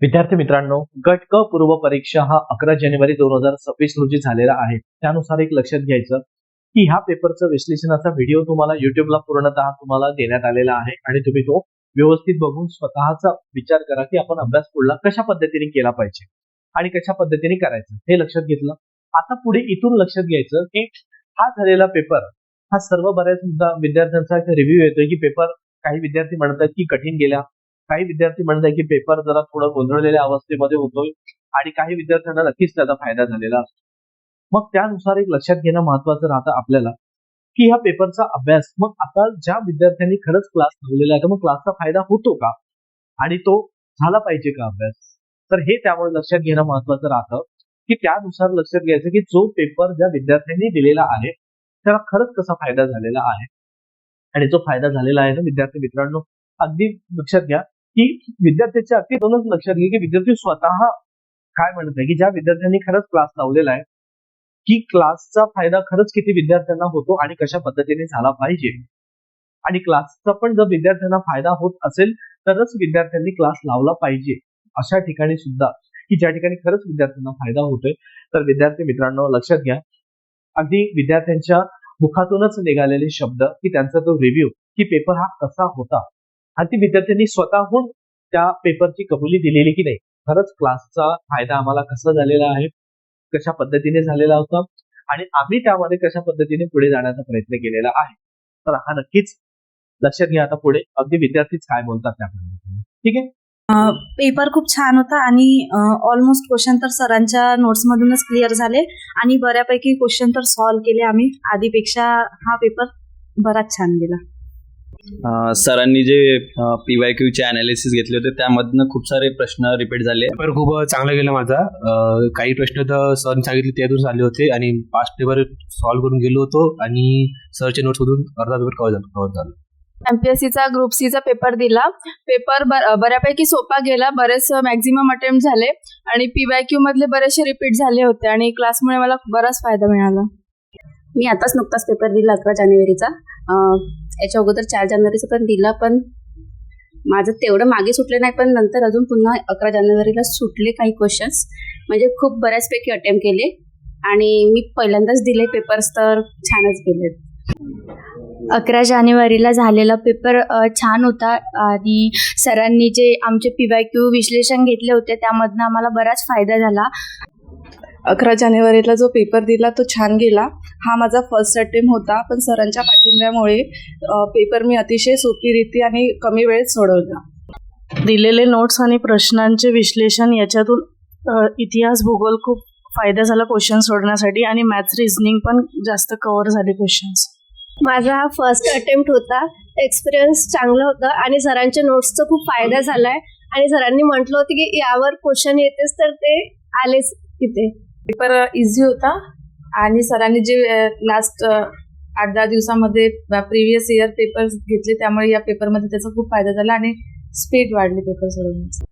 विद्यार्थी मित्रांनो गट क पूर्व परीक्षा हा अकरा जानेवारी दोन हजार सव्वीस रोजी झालेला आहे. त्यानुसार एक लक्षात घ्यायचं की ह्या पेपरचं विश्लेषणाचा व्हिडिओ तुम्हाला युट्यूबला पूर्णतः तुम्हाला देण्यात आलेला आहे आणि तुम्ही तो व्यवस्थित बघून स्वतःचा विचार करा की आपण अभ्यास पुढला कशा पद्धतीने केला पाहिजे आणि कशा पद्धतीने करायचं. हे लक्षात घेतलं. आता पुढे इथून लक्षात घ्यायचं की हा झालेला पेपर हा सर्व बऱ्याच विद्यार्थ्यांचा रिव्ह्यू येतोय की पेपर काही विद्यार्थी म्हणतात की कठीण गेला काही विद्यार्थी म्हणतात की पेपर जरा थोडं गोंधळलेल्या अवस्थेमध्ये होतोय आणि काही विद्यार्थ्यांना नक्कीच त्याचा फायदा झालेला असतो. मग त्यानुसार एक लक्षात घेणं महत्वाचं राहतं आपल्याला की ह्या पेपरचा अभ्यास मग आता ज्या विद्यार्थ्यांनी खरंच क्लास लावलेला आहे तर मग क्लासचा फायदा होतो का? आणि तो झाला पाहिजे का अभ्यास? तर हे त्यामुळे लक्षात घेणं महत्वाचं राहतं की त्यानुसार लक्षात घ्यायचं की जो पेपर ज्या विद्यार्थ्यांनी दिलेला आहे त्याला खरंच कसा फायदा झालेला आहे? आणि जो फायदा झालेला आहे ना विद्यार्थी मित्रांनो अगदी लक्षात घ्या. की विद्यार्थ्याच्या अगदी लक्षात घे की विद्यार्थी स्वतः काय म्हणत आहे की ज्या विद्यार्थ्यांनी खरंच क्लास लावलेला आहे की क्लासचा फायदा खरंच किती विद्यार्थ्यांना होतो आणि कशा पद्धतीने झाला पाहिजे. आणि क्लासचा पण जर विद्यार्थ्यांना फायदा होत असेल तरच विद्यार्थ्यांनी क्लास लावला पाहिजे. अशा ठिकाणी सुद्धा की ज्या ठिकाणी खरंच विद्यार्थ्यांना फायदा होतोय तर विद्यार्थी मित्रांनो लक्षात घ्या. अगदी विद्यार्थ्यांच्या मुखातूनच निघालेले शब्द की त्यांचा तो रिव्ह्यू की पेपर हा कसा होता. आणि ती विद्यार्थ्यांनी स्वतःहून त्या पेपरची कबुली दिलेली की नाही? खरंच क्लासचा फायदा आम्हाला कसा झालेला आहे? कशा पद्धतीने झालेला होता? आणि आम्ही त्यामध्ये कशा पद्धतीने पुढे जाण्याचा प्रयत्न केलेला आहे? तर हा नक्कीच लक्षात घ्या आता पुढे. अगदी विद्यार्थीच काय बोलतात त्या ठीक आहे? पेपर खूप छान होता आणि ऑलमोस्ट क्वेश्चन तर सरांच्या नोट्स मधूनच क्लिअर झाले. आणि बऱ्यापैकी क्वेश्चन तर सॉल्व्ह केले आम्ही. आधीपेक्षा हा पेपर बराच छान गेला. सरांनी जे पी वाय क्यूचे अनालिसिस घेतले होते त्यामधनं खूप सारे प्रश्न रिपीट झाले. पेपर खूप चांगला गेला माझा. काही प्रश्न तर सर सांगितले त्यातून झाले होते. आणि पाच पेपर सॉल्व्ह करून गेलो होतो. आणि सरच्या नोट्स मधून अर्धा पेपर कव्हर झाला कव्हर झाला. एमपीएससीचा ग्रुप सीचा पेपर दिला. पेपर बऱ्यापैकी सोपा गेला. बरेच मॅक्झिमम अटेम्प्ट झाले. आणि पीवाय क्यू मधले बरेचसे रिपीट झाले होते. आणि क्लासमुळे मला बराच फायदा मिळाला. मी आताच नुकताच पेपर दिला अकरा जानेवारीचा. याच्या अगोदर चार जानेवारीचं पण दिलं पण माझं तेवढं मागे सुटले नाही पण नंतर अजून पुन्हा अकरा जानेवारीला सुटले काही क्वेश्चन्स म्हणजे खूप बऱ्याचपैकी अटेम्प्ट केले. आणि मी पहिल्यांदाच दिले पेपर्स तर छानच गेले अकरा जानेवारीला झालेला पेपर छान होता. आणि सरांनी जे आमचे पी वाय क्यू विश्लेषण घेतले होते त्यामधनं आम्हाला बराच फायदा झाला. अकरा जानेवारीला जो पेपर दिला तो छान गेला. हा माझा फर्स्ट अटेम्प्ट होता पण सरांच्या पाठिंब्यामुळे पेपर मी अतिशय सोपी रीती आणि कमी वेळेत सोडवला. दिलेले नोट्स आणि प्रश्नांचे विश्लेषण याच्यातून इतिहास भूगोल खूप फायदा झाला क्वेश्चन सोडण्यासाठी आणि मॅथ्स रिझनिंग पण जास्त कव्हर झाले क्वेश्चन्स माझा हा फर्स्ट अटेम्प्ट होता. एक्सपिरियन्स चांगला होता आणि सरांच्या नोट्सचा खूप फायदा झालाय. आणि सरांनी म्हटलं होतं की यावर क्वेश्चन येतेच तर ते आलेच तिथे पेपर इझी होता. आणि सरांनी जे लास्ट आठ दहा दिवसामध्ये प्रिव्हियस इयर पेपर्स घेतले त्यामुळे या पेपरमध्ये त्याचा खूप फायदा झाला आणि स्पीड वाढली पेपर सोडवण्याची.